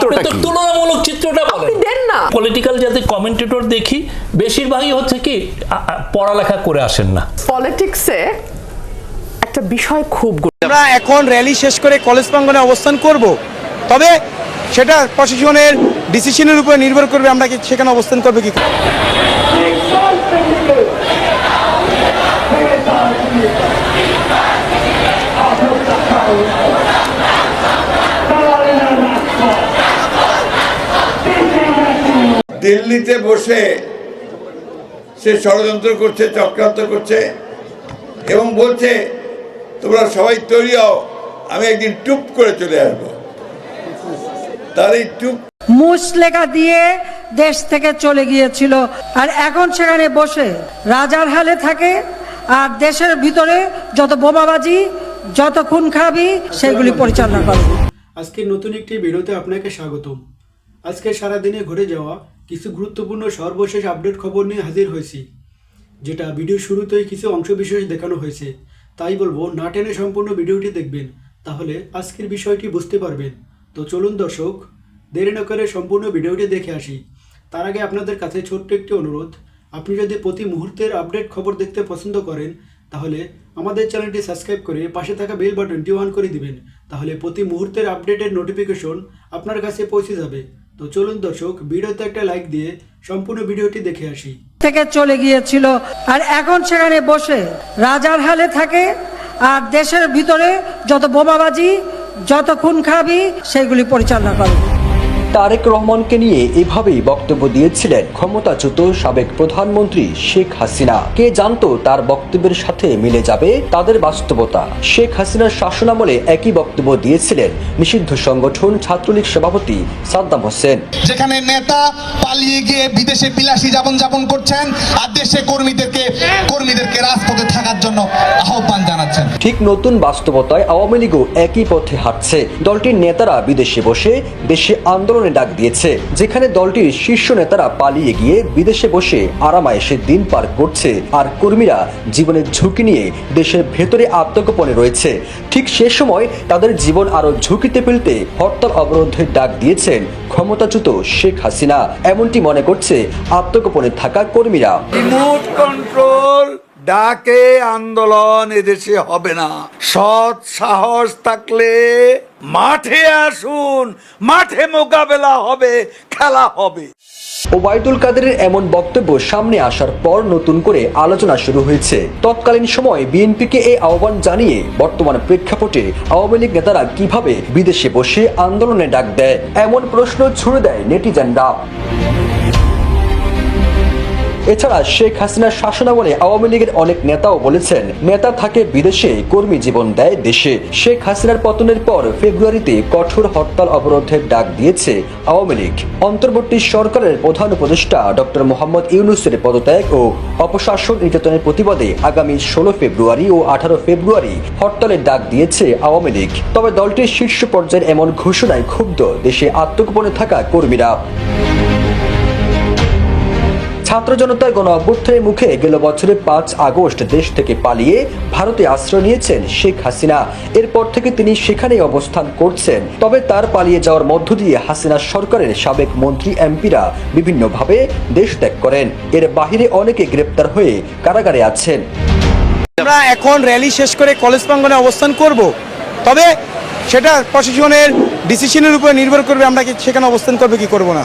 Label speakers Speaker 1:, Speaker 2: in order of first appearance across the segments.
Speaker 1: চিত্রটা কি?
Speaker 2: তুলনামূলক চিত্রটা বলেন।
Speaker 3: দেন না।
Speaker 2: পলিটিক্যাল যাতে কমেন্টেটর দেখি বেশিরভাগই হচ্ছে কি পড়ালেখা করে আসেন না।
Speaker 3: পলিটিক্সে একটা বিষয় খুব
Speaker 4: আমরা এখন র্যালি শেষ করে কলেজ প্রাঙ্গনে অবস্থান করব। তবে সেটা প্রশাসনের ডিসিশনের উপরে নির্ভর করবে আমরা কি সেখানে অবস্থান করবে কি করে।
Speaker 5: দিল্লিতে বসে সে ষড়যন্ত্র করছে চক্রান্ত করছে এবং বলছে তোমরা সবাই তৈরি হও আমি একদিন টুপ করে চলে আসব। তার এই টুপ
Speaker 6: মুসলেখা দিয়ে দেশ থেকে চলে গিয়েছিল। আর এখন সেখানে বসে রাজার হালে থাকে আর দেশের ভিতরে যত বোমাবাজি যত খুন খাবি সেগুলি পরিচালনা করে।
Speaker 7: আজকে নতুন একটি ভিডিওতে আপনাকে স্বাগতম। আজকে সারাদিনে ঘটে যাওয়া কিছু গুরুত্বপূর্ণ সর্বশেষ আপডেট খবর নিয়ে হাজির হয়েছি, যেটা ভিডিও শুরুতেই কিছু অংশ বিশেষ দেখানো হয়েছে। তাই বলব, না টেনে সম্পূর্ণ ভিডিওটি দেখবেন, তাহলে আজকের বিষয়টি বুঝতে পারবেন। তো চলুন দর্শক, দেরি না করে সম্পূর্ণ ভিডিওটি দেখে আসি। তার আগে আপনাদের কাছে ছোট্ট একটি অনুরোধ, আপনি যদি প্রতি মুহূর্তের আপডেট খবর দেখতে পছন্দ করেন, তাহলে আমাদের চ্যানেলটি সাবস্ক্রাইব করে পাশে থাকা বেল বাটনটি অন করে দিবেন, তাহলে প্রতি মুহূর্তের আপডেটের নোটিফিকেশন আপনার কাছে পৌঁছে যাবে। তো চলুন দর্শক, ভিডিওতে একটা লাইক দিয়ে সম্পূর্ণ ভিডিওটি দেখে আসি।
Speaker 6: থেকে চলে গিয়েছিল আর এখন সেখানে বসে রাজার হালে থাকে আর দেশের ভিতরে যত বোমাবাজি, যত খুন খাবি সেগুলি পরিচালনা করে।
Speaker 8: তারেক রহমানকে নিয়ে এভাবেই বক্তব্য দিয়েছিলেন ক্ষমতাচ্যুত সাবেক প্রধানমন্ত্রী শেখ হাসিনা। কে জানতো তার বক্তব্যের সাথে মিলে যাবে তাদের বাস্তবতা। শেখ হাসিনার শাসনামলে একই বক্তব্য দিয়েছিলেন নিষিদ্ধ সংগঠন ছাত্রলীগ সভাপতি সাদ্দাম হোসেন।
Speaker 9: যেখানে নেতা পালিয়ে গিয়ে বিদেশে বিলাসী জীবন যাপন করছেন আর দেশে কর্মীদেরকে কর্মীদেরকে রাজপথে থাকার জন্য আহ্বান
Speaker 8: ঠিক নতুন বাস্তবতায় আওয়ামী লীগও একই পথে হাঁটছে। দলটির নেতারা বিদেশে বসে দেশে আন্দোলনে ডাক দিয়েছে, যেখানে দলটির শীর্ষ নেতারা পালিয়ে গিয়ে বিদেশে বসে আরামায়েশে দিন পার করছে আর কর্মীরা জীবনের ঝুঁকি নিয়ে দেশের ভেতরে আত্মগোপনে রয়েছে। ঠিক সে সময় তাদের জীবন আরও ঝুঁকিতে ফেলতে হরতাল অবরোধের ডাক দিয়েছেন ক্ষমতাচ্যুত শেখ হাসিনা। এমনটি মনে করছে আত্মগোপনে থাকা কর্মীরা।
Speaker 5: রিমোট কন্ট্রোল ডাকে আন্দোলন এদেশে হবে না। সৎ সাহস থাকলে মাঠে আসুন, মাঠে মোকাবেলা হবে, খেলা হবে।
Speaker 8: ওবায়দুল কাদেরের এমন বক্তব্য সামনে আসার পর নতুন করে আলোচনা শুরু হয়েছে। তৎকালীন সময় বিএনপিকে এই আহ্বান জানিয়ে বর্তমান প্রেক্ষাপটে আওয়ামী লীগ নেতারা কীভাবে বিদেশে বসে আন্দোলনে ডাক দেয়, এমন প্রশ্ন ছুড়ে দেয় নেটিজেনরা। এছাড়া শেখ হাসিনার শাসনামলে আওয়ামী লীগের অনেক নেতাও বলেছেন, নেতা থাকে বিদেশে, কর্মী জীবন দেয় দেশে। শেখ হাসিনার পতনের পর ফেব্রুয়ারিতে কঠোর হরতাল অবরোধের ডাক দিয়েছে আওয়ামী লীগ। অন্তর্বর্তী সরকারের প্রধান উপদেষ্টা ডক্টর মোহাম্মদ ইউনুসের পদত্যাগ ও অপশাসন নির্যাতনের প্রতিবাদে আগামী ষোলো ফেব্রুয়ারি ও আঠারো ফেব্রুয়ারি হরতালের ডাক দিয়েছে আওয়ামী লীগ। তবে দলটির শীর্ষ পর্যায়ের এমন ঘোষণায় ক্ষুব্ধ দেশে আত্মগোপনে থাকা কর্মীরা। ছাত্র জনতার গণ অভ্যুত্থানের মুখে গেল বছরের পাঁচ আগস্ট দেশ থেকে পালিয়ে ভারতে আশ্রয় নিয়েছেন শেখ হাসিনা। এরপর থেকে তিনি সেখানেই অবস্থান করছেন। তবে তার পালিয়ে যাওয়ার মধ্য দিয়ে হাসিনা সরকারের সাবেক মন্ত্রী এমপিরা বিভিন্নভাবে দেশ ত্যাগ করেন। এর বাহিরে অনেকে গ্রেপ্তার হয়ে কারাগারে আছেন।
Speaker 4: আমরা এখন র্যালি শেষ করে কলেজ প্রাঙ্গনে অবস্থান করব। তবে সেটা প্রশাসনের ডিসিশনের উপরে নির্ভর করবে আমরা কি সেখানে অবস্থান করবে, কি করব না।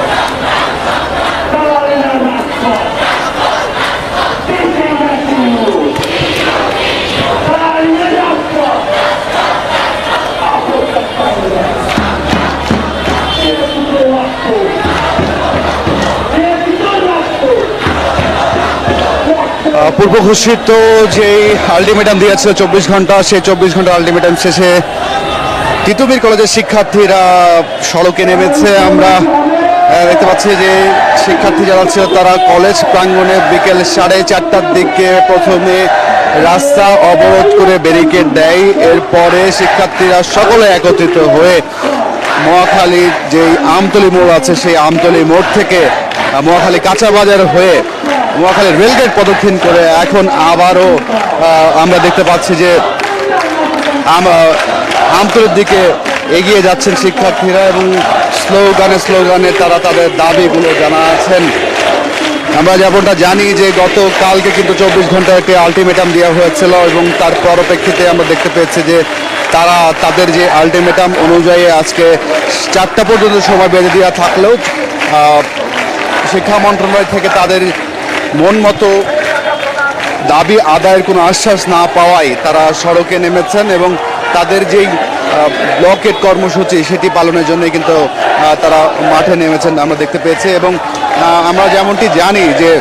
Speaker 1: পূর্ব ঘোষিত যে আলটিমেটাম দিয়েছিল চব্বিশ ঘণ্টা, সেই চব্বিশ ঘণ্টা আলটিমেটাম শেষে তিতুমির কলেজের শিক্ষার্থীরা সড়কে নেমেছে। আমরা দেখতে পাচ্ছি যে শিক্ষার্থী যারা ছিল তারা কলেজ প্রাঙ্গণে বিকেল সাড়ে চারটার দিকে প্রথমে রাস্তা অবরোধ করে ব্যারিকেড দেয়। এরপরে শিক্ষার্থীরা সকলে একত্রিত হয়ে মহাখালীর যে আমতলি মোড় আছে, সেই আমতলি মোড় থেকে মহাখালী কাঁচা বাজার হয়ে মহাখালী রেলগেট প্রদক্ষিণ করে এখন আবারও আমরা দেখতে পাচ্ছি যে আম- আমতলির দিকে এগিয়ে যাচ্ছেন শিক্ষার্থীরা এবং স্লোগানে স্লোগানে তারা তাদের দাবিগুলো জানাচ্ছেন। আমরা যেমনটা জানি যে গতকালকে কিন্তু চব্বিশ ঘণ্টার একটি আলটিমেটাম দেওয়া হয়েছিল এবং তার পরপ্রেক্ষিতে আমরা দেখতে পেয়েছি যে তারা তাদের যে আলটিমেটাম অনুযায়ী আজকে চারটা পর্যন্ত সময় বেঁধে দেওয়া থাকলেও শিক্ষা মন্ত্রণালয় থেকে তাদের মন মতো দাবি আদায়ের কোনো আশ্বাস না পাওয়ায় তারা সড়কে নেমেছেন এবং তাদের যেই ব্লকেট কর্মসূচি সেটি পালনের জন্য কিন্তু তারা মাঠে নেমেছেন আমরা দেখতে পেয়েছি এবং আমরা যেমনটি জানি যে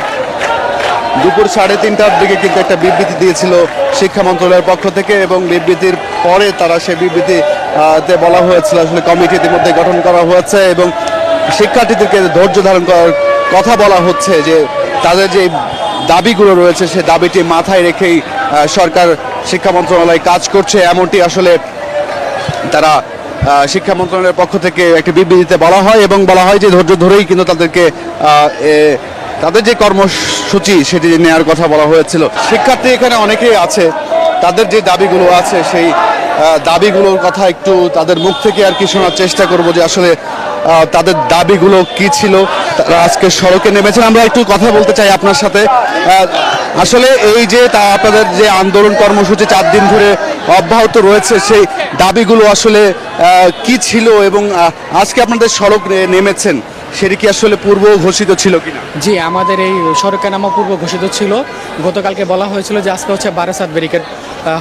Speaker 1: দুপুর সাড়ে তিনটার দিকে কিন্তু একটা বিবৃতি দিয়েছিল শিক্ষা মন্ত্রণালয়ের পক্ষ থেকে এবং বিবৃতির পরে তারা সেই বিবৃতি তে বলা হয়েছিল আসলে কমিটি ইতিমধ্যে গঠন করা হয়েছে এবং শিক্ষার্থীদেরকে ধৈর্য ধারণ করার কথা বলা হচ্ছে যে তাদের যে দাবিগুলো রয়েছে সেই দাবিটি মাথায় রেখেই সরকার শিক্ষা মন্ত্রণালয় কাজ করছে। এমনটি আসলে তারা শিক্ষা মন্ত্রণালয়ের পক্ষ থেকে একটি বিবৃতিতে বলা হয় এবং বলা হয় যে ধৈর্য ধরেই কিন্তু তাদেরকে তাদের যে কর্মসূচি সেটি নেওয়ার কথা বলা হয়েছিল। শিক্ষার্থী এখানে অনেকেই আছে। তাদের যে দাবিগুলো আছে, সেই দাবিগুলোর কথা একটু তাদের মুখ থেকে আর কি শোনার চেষ্টা করব যে আসলে তাদের দাবিগুলো কি ছিল? তারা আজকে সড়কে নেমেছেন। আমরা একটু কথা বলতে চাই আপনার সাথে। আসলে এই যে তা আপনাদের যে আন্দোলন কর্মসূচি চার দিন ধরে অব্যাহত রয়েছে, সেই দাবিগুলো আসলে কি ছিল এবং আজকে আপনাদের সড়ক নেমেছেন, সেটি কি আসলে পূর্ব ঘোষিত ছিল কিনা?
Speaker 10: জি, আমাদের এই সড়কের নামা পূর্ব ঘোষিত ছিল। গতকালকে বলা হয়েছিল যে আজকে হচ্ছে বারাসাত ব্যারিকেড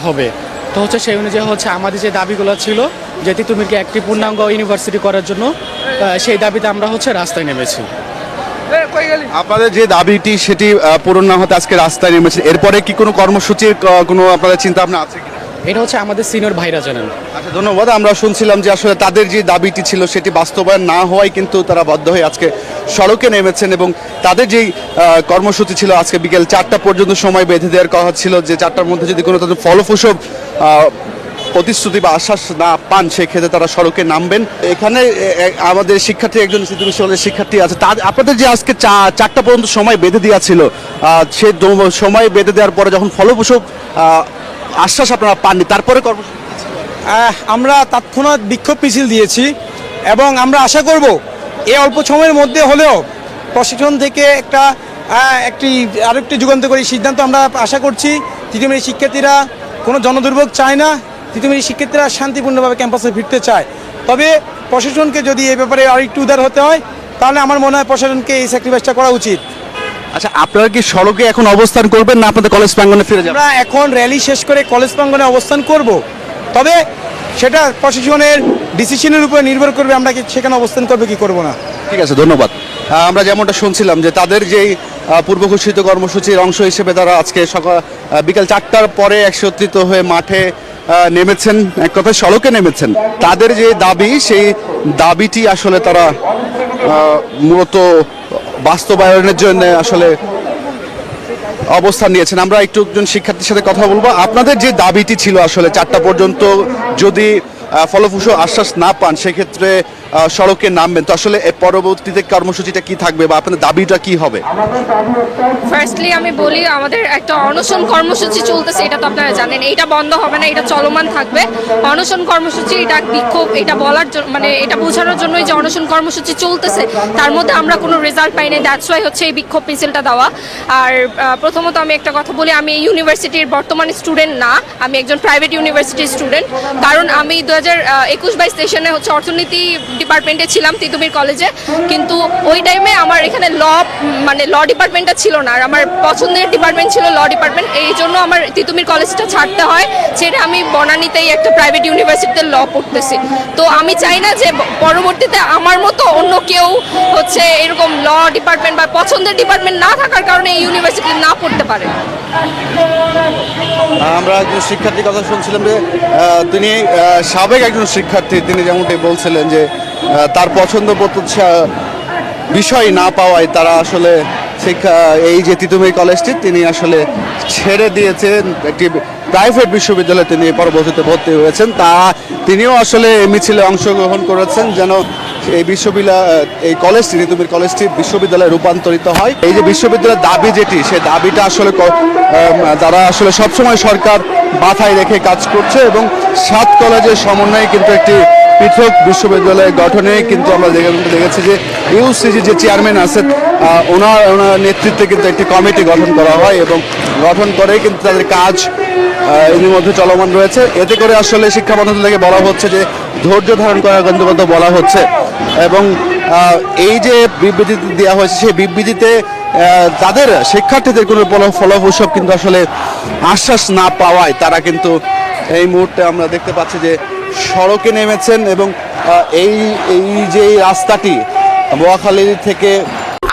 Speaker 10: হবে। তো হচ্ছে সেই অনুযায়ী হচ্ছে আমাদের যে দাবিগুলো ছিল, যে তিতুমিরকে একটি পূর্ণাঙ্গ ইউনিভার্সিটি করার জন্য সেই দাবিতে আমরা হচ্ছে রাস্তায় নেমেছি।
Speaker 1: আপনাদের যে দাবিটি সেটি পূরণ না হতে আজকে রাস্তায় নেমেছে এরপরে কি কোনো কর্মসূচির কোনো আপনাদের চিন্তা ভাবনা আছে
Speaker 10: এটা হচ্ছে আমাদের সিনিয়র ভাইরা জানেন।
Speaker 1: আচ্ছা ধন্যবাদ। আমরা শুনছিলাম যে আসলে তাদের যে দাবিটি ছিল সেটি বাস্তবায়ন না হওয়ায় কিন্তু তারা বাধ্য হয়ে আজকে সড়কে নেমেছেন এবং তাদের যেই কর্মসূচি ছিল আজকে বিকেল চারটা পর্যন্ত সময় বেঁধে দেওয়ার কথা ছিল যে চারটার মধ্যে যদি কোনো তাদের ফলপ্রসব প্রতিশ্রুতি বা আশ্বাস না পান, সেক্ষেত্রে তারা সড়কে নামবেন। এখানে আমাদের শিক্ষার্থী, একজন বিশ্ববিদ্যালয়ের শিক্ষার্থী আছে। তার আপনাদের যে আজকে চারটা পর্যন্ত সময় বেঁধে দেওয়া ছিল সে সময় বেঁধে দেওয়ার পরে যখন ফলপ্রসব আশ্বাস আপনারা পাননি, তারপরে কর্মসূচি
Speaker 4: আমরা তৎক্ষণাৎ বিক্ষোভ মিছিল দিয়েছি এবং আমরা আশা করব এই অল্প সময়ের মধ্যে হলেও প্রশাসন থেকে একটা একটি, আরেকটি যুগান্তকারী সিদ্ধান্ত আমরা আশা করছি। তিতুমিরি শিক্ষার্থীরা কোনো জনদুর্ভোগ চায় না। তিতুমিরি শিক্ষার্থীরা শান্তিপূর্ণভাবে ক্যাম্পাসে ফিরতে চায়। তবে প্রশাসনকে যদি এই ব্যাপারে আরেকটু উদার হতে হয় তাহলে আমার মনে হয় প্রশাসনকে এই স্যাক্রিফাইসটা করা উচিত।
Speaker 1: আচ্ছা আপনারা কি সড়কে এখন অবস্থান করবেন না আপনাদের কলেজ প্রাঙ্গনে ফিরে যাবেন?
Speaker 4: আমরা এখন র্যালি শেষ করে কলেজ প্রাঙ্গনে অবস্থান করব। তবে সেটা প্রশাসনের ডিসিশনের উপর নির্ভর করবে আমরা কি সেখানে অবস্থান করবে কি করব না।
Speaker 1: ঠিক আছে ধন্যবাদ। আমরা যেমনটা শুনছিলাম যে তাদের যেই আহ, পূর্ব ঘোষিত কর্মসূচির অংশ হিসেবে তারা আজকে সকাল বিকাল চারটার পরে একত্রিত হয়ে মাঠে নেমেছেন, এক কথায় সড়কে নেমেছেন। তাদের যে দাবি, সেই দাবিটি আসলে তারা মূলত বাস্তবায়নের জন্য আসলে অবস্থান নিয়েছেন। আমরা একটু একজন শিক্ষার্থীর সাথে কথা বলব। আপনাদের যে দাবিটি ছিল আসলে চারটা পর্যন্ত যদি ফলপ্রসূ আশ্বাস না পান, সেক্ষেত্রে সড়কে নামবেন। তো আসলে পরবর্তীতে কর্মসূচিটা কি থাকবে বা আপনাদের দাবিটা কি হবে?
Speaker 11: ফার্স্টলি আমি বলি, আমাদের একটা অনশন কর্মসূচি চলতেছে, এটা তো আপনারা জানেন। এটা বন্ধ হবে না, এটা চলমান থাকবে। অনশন কর্মসূচি, এটা বিক্ষোভ, এটা বলার জন্য মানে এটা বোঝানোর জন্যই যে অনশন কর্মসূচি চলতেছে, তার মধ্যে আমরা কোনো রেজাল্ট পাই নাই দ্যাটস ওয়াই হচ্ছে এই বিক্ষোভ মিছিলটা দেওয়া। আর প্রথমত আমি একটা কথা বলি, আমি ইউনিভার্সিটির বর্তমান স্টুডেন্ট না, আমি একজন প্রাইভেট ইউনিভার্সিটির স্টুডেন্ট কারণ আমি দু হাজার একুশ বাইশ সেশনে হচ্ছে অর্থনীতি ডিপার্টমেন্টে ছিলাম তিতুমির কলেজে। কিন্তু ওই টাইমে আমার এখানে ল মানে ল ডিপার্টমেন্টটা ছিল না, আর আমার পছন্দের ডিপার্টমেন্ট ছিল ল ডিপার্টমেন্ট এই জন্য আমার তিতুমির কলেজটা ছাড়তে হয়, সেটা আমি বনানীতেই একটা প্রাইভেট ইউনিভার্সিটিতে ল পড়তেছি। তো আমি চাই না যে পরবর্তীতে আমার মতো অন্য কেউ হচ্ছে এরকম ল ডিপার্টমেন্ট বা পছন্দের ডিপার্টমেন্ট না থাকার কারণে এই ইউনিভার্সিটি না পড়তে পারে।
Speaker 1: আমরা একজন শিক্ষার্থীর কথা শুনছিলাম যে তিনি সাবেক একজন শিক্ষার্থী, তিনি যেমনটি বলছিলেন যে তার পছন্দ বিষয় না পাওয়ায় তারা আসলে শিক্ষা, এই যে তিতুমির কলেজটি, তিনি আসলে ছেড়ে দিয়েছেন। একটি প্রাইভেট বিশ্ববিদ্যালয়ে তিনি পরবর্তীতে ভর্তি হয়েছেন। তা তিনিও আসলে মিছিলে অংশগ্রহণ করেছেন যেন এই বিশ্ববিদ্যালয় এই কলেজটি, তিতুমির কলেজটি বিশ্ববিদ্যালয়ে রূপান্তরিত হয়। এই যে বিশ্ববিদ্যালয়ের দাবি যেটি সেই দাবিটা আসলে তারা আসলে সবসময় সরকার মাথায় রেখে কাজ করছে এবং সাত কলেজের সমন্বয়ে কিন্তু একটি পৃথক বিশ্ববিদ্যালয় গঠনে কিন্তু আমরা দেখে- দেখেছি যে ইউসিজি যে চেয়ারম্যান আছেন ওনার ওনার নেতৃত্বে কিন্তু একটি কমিটি গঠন করা হয় এবং গঠন করে কিন্তু তাদের কাজ এরই মধ্যে চলমান রয়েছে। এতে করে আসলে শিক্ষা মন্ত্রণালয় থেকে বলা হচ্ছে যে ধৈর্য ধারণ করার কিন্তু বলা হচ্ছে এবং এই যে বিবৃতি দেওয়া হয়েছে, সেই বিবৃতিতে তাদের শিক্ষার্থীদের কোনো ফল- ফলপ্রসব কিন্তু আসলে আশ্বাস না পাওয়ায় তারা কিন্তু এই মুহূর্তে আমরা দেখতে পাচ্ছি যে সড়কে নেমেছেন এবং এই এই যে রাস্তাটি নোয়াখালী থেকে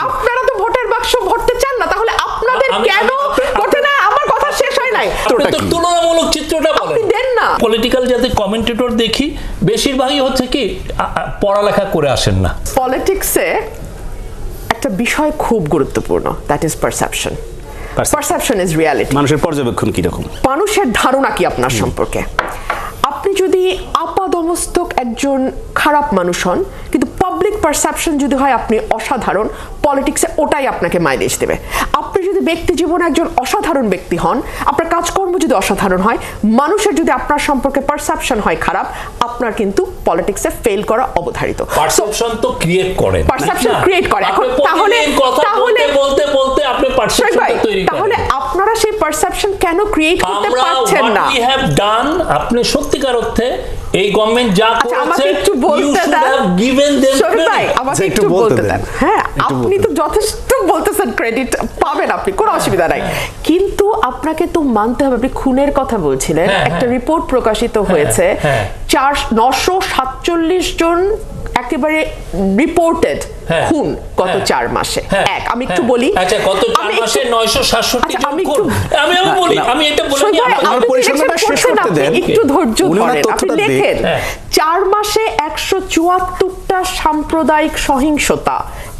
Speaker 3: আপনারা তো ভোটের বাক্স ভরতে চান না তাহলে আপনাদের কেন ভোটে না? আমার কথা শেষ হয় নাই।
Speaker 2: তুলনামূলক চিত্রটা বলেন।
Speaker 3: আপনি দেন না।
Speaker 2: পলিটিক্যাল যাতে কমেন্টেটর দেখি বেশিরভাগই হচ্ছে কি পড়ালেখা করে আসেন না।
Speaker 3: পলিটিক্সে একটা বিষয় খুব গুরুত্বপূর্ণ that is perception perception is reality
Speaker 12: মানুষের পর্যবেক্ষণ কীরকম?
Speaker 3: মানুষের ধারণা কি আপনার সম্পর্কে? যদি আপাদমস্তক একজন খারাপ মানুষ হন, কিন্তু পাবলিক পারসেপশন যদি হয় আপনি অসাধারণ পলিটিক্সে ওটাই আপনাকে মাইলেজ দেবে। ব্যক্তি জীবনে একজন অসাধারণ ব্যক্তি হন আপনার কাজকর্ম যদি অসাধারণ হয় মানুষের যদি আপনার সম্পর্কে পারসেপশন হয় খারাপ আপনার কিন্তু পলিটিক্সে ফেল করা অবধারিত
Speaker 2: পারসেপশন তো ক্রিয়েট করেন
Speaker 3: Perception
Speaker 2: নাকি না?
Speaker 3: create করে। এখন তাহলে-
Speaker 2: প্রতিদিন কথা বলতে
Speaker 3: তাহলে-
Speaker 2: বলতে বলতে আপনি পারসেপশন তৈরি
Speaker 3: তাহলে আপনারা সেই পারসেপশন কেন ক্রিয়েট করতে পারছেন না
Speaker 2: we have done আপনি সত্যিকার অর্থে এই গভর্নমেন্ট যা
Speaker 3: আচ্ছা আমাকে একটু বলতে দেন
Speaker 2: them
Speaker 3: শরীফ ভাই
Speaker 2: credit।
Speaker 3: আমাকে
Speaker 12: আচ্ছা,
Speaker 3: একটু
Speaker 12: বলতে। দেন
Speaker 3: হ্যাঁ আপনি তো যথেষ্ট বলতেছেন ক্রেডিট পাবেন আপনি কোনো অসুবিধা নাই কিন্তু আপনাকে তো মানতে হবে আপনি খুনের কথা বলছিলেন
Speaker 2: হ্যাঁ,
Speaker 3: একটা
Speaker 2: হ্যাঁ।
Speaker 3: রিপোর্ট প্রকাশিত হয়েছে
Speaker 2: হ্যাঁ।
Speaker 3: চার নশো সাতচল্লিশ জন একেবারে রিপোর্টেড
Speaker 2: হ্যাঁ,
Speaker 3: খুন গত
Speaker 2: হ্যাঁ,
Speaker 3: চার মাসে।
Speaker 2: হ্যাঁ,
Speaker 3: এক আমি একটু। বলি
Speaker 2: আচ্ছা গত চার মাসে নয়শো সাতষট্টি
Speaker 3: আচ্ছা, আমি একটু-
Speaker 2: আমি আমি বলি আমি এটা বলে
Speaker 12: আমার পরিসংখ্যানটা শেষ করতে দেন।
Speaker 3: একটু ধৈর্য ধরেন। আপনি লেখেন। চার মাসে একশো চুয়াত্তরটা সাম্প্রদায়িক সহিংসতা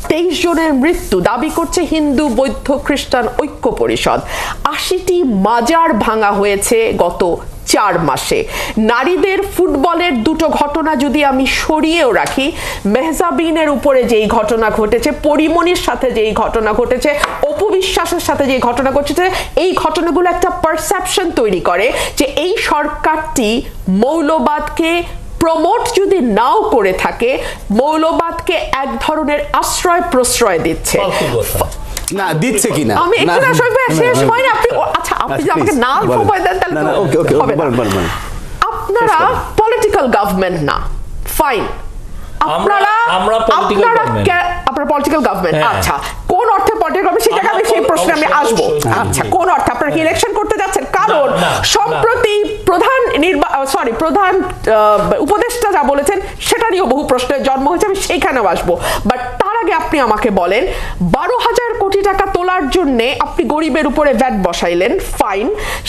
Speaker 3: তেইশ জনের মৃত্যু দাবি করছে হিন্দু বৌদ্ধ খ্রিস্টান ঐক্য পরিষদ। আশিটি মাজার ভাঙা হয়েছে গত চার মাসে নারীদের ফুটবলের দুটো ঘটনা যদি আমি সরিয়েও রাখি, মেহজাবিনের উপরে যেই ঘটনা ঘটেছে পরিমণির সাথে যেই ঘটনা ঘটেছে অপবিশ্বাসের সাথে যে ঘটনা ঘটেছে, এই ঘটনাগুলো একটা পারসেপশন তৈরি করে যে এই সরকারটি মৌলবাদকে প্রমোট যদি নাও করে থাকে, মৌলবাদকে এক ধরনের আশ্রয় প্রশ্রয় দিচ্ছে।
Speaker 12: না দিচ্ছে কিনা?
Speaker 3: আমি একটু না শোন ভাই, শেষ হয় না আপনি আচ্ছা আপনি যদি আমাকে না সময় দেন তাহলে
Speaker 12: না না ওকে ওকে
Speaker 3: হবে না।
Speaker 12: বলেন বলেন বলেন।
Speaker 3: আপনারা পলিটিক্যাল গভর্নমেন্ট না। ফাইন আপনারা
Speaker 2: আমরা political
Speaker 3: আপনারা আপনারা পলিটিক্যাল গভর্নমেন্ট
Speaker 2: হ্যাঁ।
Speaker 3: আচ্ছা কোন অর্থে পলিটিক্যাল গভর্নমেন্ট সেটাকে আমি সেই প্রশ্নে আমি আসব।
Speaker 2: অবশ্যই,
Speaker 3: আচ্ছা কোন অর্থে? আপনারা কি ইলেকশন করতে যাচ্ছেন? কারণ
Speaker 2: না, না,
Speaker 3: সম্প্রতি প্রধান নির্বা সরি প্রধান আহ, উপদেষ্টা যা বলেছেন সেটা নিয়েও বহু প্রশ্নের জন্ম হয়েছে। আমি সেইখানেও আসব। বাট তার আগে আপনি আমাকে বলেন বারো হাজার কোটি টাকা তোলার জন্য আপনি গরিবের উপরে ভ্যাট বসাইলেন ফাইন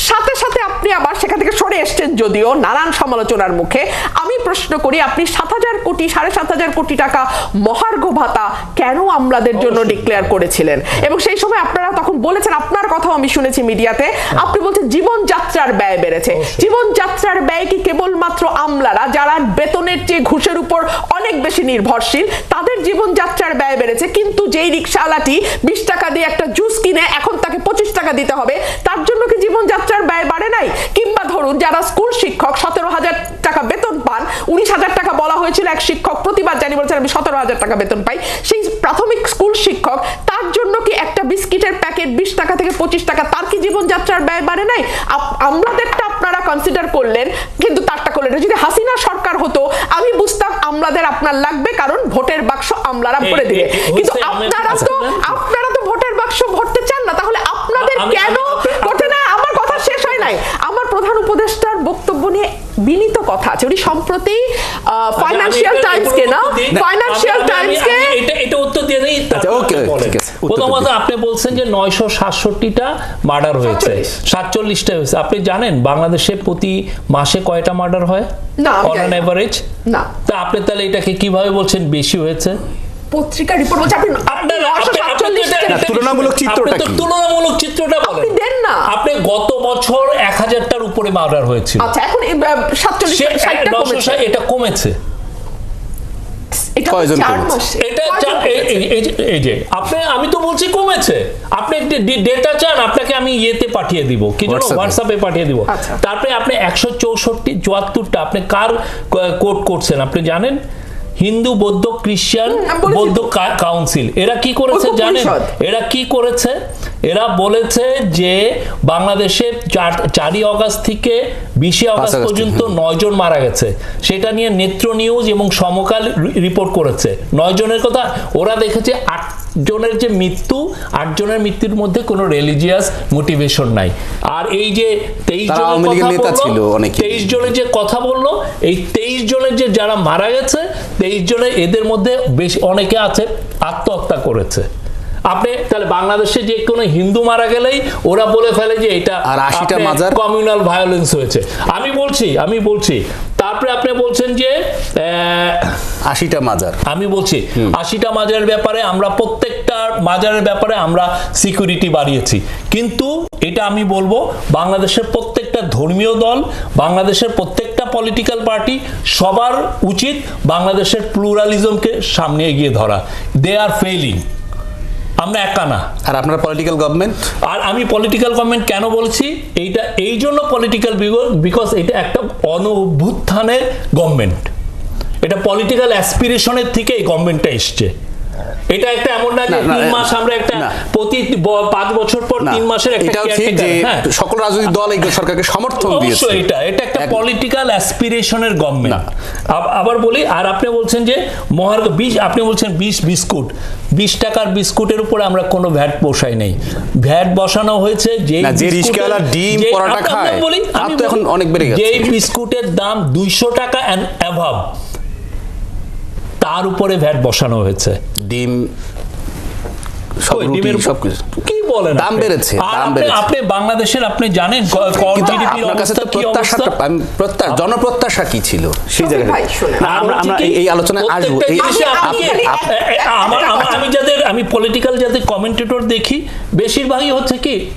Speaker 3: সাথে সাথে আপনি আবার সেখান থেকে সরে এসছেন যদিও নানান সমালোচনার মুখে। আমি প্রশ্ন করি আপনি সাত হাজার কোটি সাড়ে সাত হাজার কোটি টাকা মহার্ঘ ভাতা কেন আমলাদের জন্য ডিক্লেয়ার করেছিলেন? এবং সেই সময় আপনারা তখন বলেছেন আপনার কথাও আমি শুনেছি মিডিয়াতে আপনি বলছেন জীবনযাত্রার ব্যয় বেড়েছে। জীবনযাত্রার ব্যয় কি কেবলমাত্র আমলারা যারা বেতনের চেয়ে ঘুষের উপর অনেক বেশি নির্ভরশীল তাদের জীবনযাত্রার ব্যয় বেড়েছে। কিন্তু যেই রিক্সাওয়ালাটি বিশ টাকা দিয়ে একটা জুস কিনে এখন তাকে পঁচিশ টাকা দিতে হবে, তার জন্য কি জীবনযাত্রার ব্যয় বাড়ে নাই? কিংবা ধরুন যারা স্কুল শিক্ষক, সতেরো হাজার টাকা বেতন পান, উনিশ হাজার টাকা বলা হয়েছিল এক শিক্ষক প্রতিবাদ জানি বলছেন আমি সতেরো হাজার টাকা বেতন পাই, সেই প্রাথমিক স্কুল শিক্ষক, তার জন্য কি একটা বিস্কিটের প্যাকেট বিশ টাকা থেকে পঁচিশ টাকা, তার কি জীবনযাত্রার ব্যয় বাড়ে নাই? আমলাদেরটা আপনারা কনসিডার করলেন, কিন্তু তারটা করলেন যদি হাসিনা সরকার হতো, আমি বুঝতাম আমলাদের আপনার লাগবে, কারণ আমলারা ভরে দিবে। কিন্তু আপনারা তো আপনারা তো ভোটের বাক্স ভরতে চান না তাহলে আপনাদের কেন ভোটে না? আমার কথা শেষ হয় নাই। আমার প্রধান উপদেষ্টার বক্তব্য নিয়ে বিনীত কথা আছে। উনি সম্প্রতি ফাইন্যান্সিয়াল
Speaker 2: আচ্ছা,
Speaker 3: টাইমস কে না ফাইন্যান্সিয়াল টাইমস কে
Speaker 2: এটা এটা উত্তর দিয়ে দিই
Speaker 12: আচ্ছা, ওকে, ঠিক আছে,
Speaker 2: প্রথমত আপনি বলছেন যে নয়শো সাতষট্টিটা মার্ডার হয়েছে। সাতচল্লিশটা হয়েছে। আপনি জানেন বাংলাদেশে প্রতি মাসে কয়টা মার্ডার হয়?
Speaker 3: না,
Speaker 2: অন। এভারেজ
Speaker 3: না।
Speaker 2: তা আপনি তাহলে এটাকে কীভাবে বলছেন? বেশি হয়েছে?
Speaker 3: পত্রিকা রিপোর্ট বলছে আপনি
Speaker 12: তুলনামূলক চিত্রটা কি?
Speaker 2: তুলনামূলক চিত্রটা বলেন।
Speaker 3: আপনি দেন না।
Speaker 2: আপনি গত বছর এক হাজারটার উপরে মার্ডার হয়েছিল।
Speaker 3: আচ্ছা এখন সাতচল্লিশ
Speaker 2: এটা কমেছে। আমি তো বলছি কমেছে। আপনি একটি ডেটা চান আপনাকে আমি ইয়েতে পাঠিয়ে দিব। কি জন্য হোয়াটসঅ্যাপে পাঠিয়ে দিব।
Speaker 3: আচ্ছা।
Speaker 2: তারপরে আপনি একশো চৌষট্টি চুয়াত্তরটা আপনি কার কোড করছেন আপনি জানেন? হিন্দু বৌদ্ধ খ্রিস্টান। বৌদ্ধ কাউন্সিল এরা কি করেছে জানেন? এরা কি করেছে? এরা বলেছে যে বাংলাদেশে চার চারই অগাস্ট থেকে বিশে অগাস্ট পর্যন্ত নয় জন মারা গেছে। সেটা নিয়ে নেত্র নিউজ এবং সমকাল রিপোর্ট করেছে। নয় জনের কথা ওরা দেখেছে আট জনের যে মৃত্যু আট জনের মৃত্যুর মধ্যে কোনো রিলিজিয়াস মোটিভেশন নাই আর এই যে তেইশ জনের কথা
Speaker 12: ছিল অনেকেই।
Speaker 2: তেইশ জনের যে কথা বলল এই তেইশ জনের যে যারা মারা গেছে তেইশ জনের এদের মধ্যে বেশ অনেকে আছে আত্মহত্যা করেছে আপনি তাহলে বাংলাদেশে যে কোনো হিন্দু মারা গেলেই ওরা বলে ফেলে যে এটা
Speaker 12: আর 80টা মাজার?
Speaker 2: কমিউনাল ভায়োলেন্স হয়েছে আমি বলছি আমি বলছি তারপরে আপনি বলছেন যে
Speaker 12: আশিটা মাজার।
Speaker 2: আমি বলছি আশিটা মাজারের ব্যাপারে আমরা প্রত্যেকটা মাজারের ব্যাপারে আমরা সিকিউরিটি বাড়িয়েছি। কিন্তু এটা আমি বলব বাংলাদেশের প্রত্যেকটা ধর্মীয় দল বাংলাদেশের প্রত্যেকটা পলিটিক্যাল পার্টি সবার উচিত বাংলাদেশের প্লুরালিজমকে সামনে এগিয়ে ধরা। দে আর ফেইলিং আমরা একা না।
Speaker 12: আর আপনার পলিটিক্যাল গভর্নমেন্ট
Speaker 2: আর আমি পলিটিক্যাল গভর্নমেন্ট কেন বলছি? এইটা এই জন্য পলিটিক্যাল বিকজ এটা একটা অনভ্যুত্থানের গভর্নমেন্ট এটা পলিটিক্যাল অ্যাসপিরেশনের থেকে এই গভর্নমেন্টটা এসছে। এটা একটা এমন না যে তিন মাস আমরা একটা প্রতি পাঁচ বছর পর তিন মাসের একটা
Speaker 12: এটাও ঠিক যে
Speaker 2: হ্যাঁ।
Speaker 12: সকল রাজনৈতিক দল এই সরকারকে সমর্থন দিয়েছে।
Speaker 2: এটা এটা একটা পলিটিক্যাল অ্যাসপিরেশনের গভর্নমেন্ট আবার বলি আর আপনি বলছেন যে বিশ আপনি বলছেন বিশ বিস্কুট। বিশ টাকার বিস্কুটের উপরে আমরা কোনো ভ্যাট বসাই নাই। ভ্যাট বসানো হয়েছে যে
Speaker 12: ডিম, পরোটা খায়, তার তো এখন অনেক বেড়ে গেছে।
Speaker 2: যে বিস্কুটের দাম দুইশো টাকা অ্যাভাব তার উপরে ভ্যাট বসানো হয়েছে।
Speaker 12: ডিম সব
Speaker 2: কই,
Speaker 12: রুটি
Speaker 2: ডিমের উপর-
Speaker 12: সব কিছু
Speaker 2: কি বলেন
Speaker 12: দাম বেড়েছে, দাম বেড়েছে।
Speaker 2: আপনি বাংলাদেশের আপনি জানেন ক- কর
Speaker 12: কিন্তু
Speaker 2: GDP র
Speaker 12: আপনার কাছে তো প্রত্যাশাটা আমি প্রত্যাশা জনপ্রত্যাশা কি ছিল? সেই জায়গায়
Speaker 3: ভাই, শুনেন।
Speaker 12: না, আমরা আমরা এই- আলোচনায় আসব। এই
Speaker 3: আমি-
Speaker 2: যাদের আমি পলিটিক্যাল যাদের কমেন্টেটর দেখি বেশিরভাগই হচ্ছে কি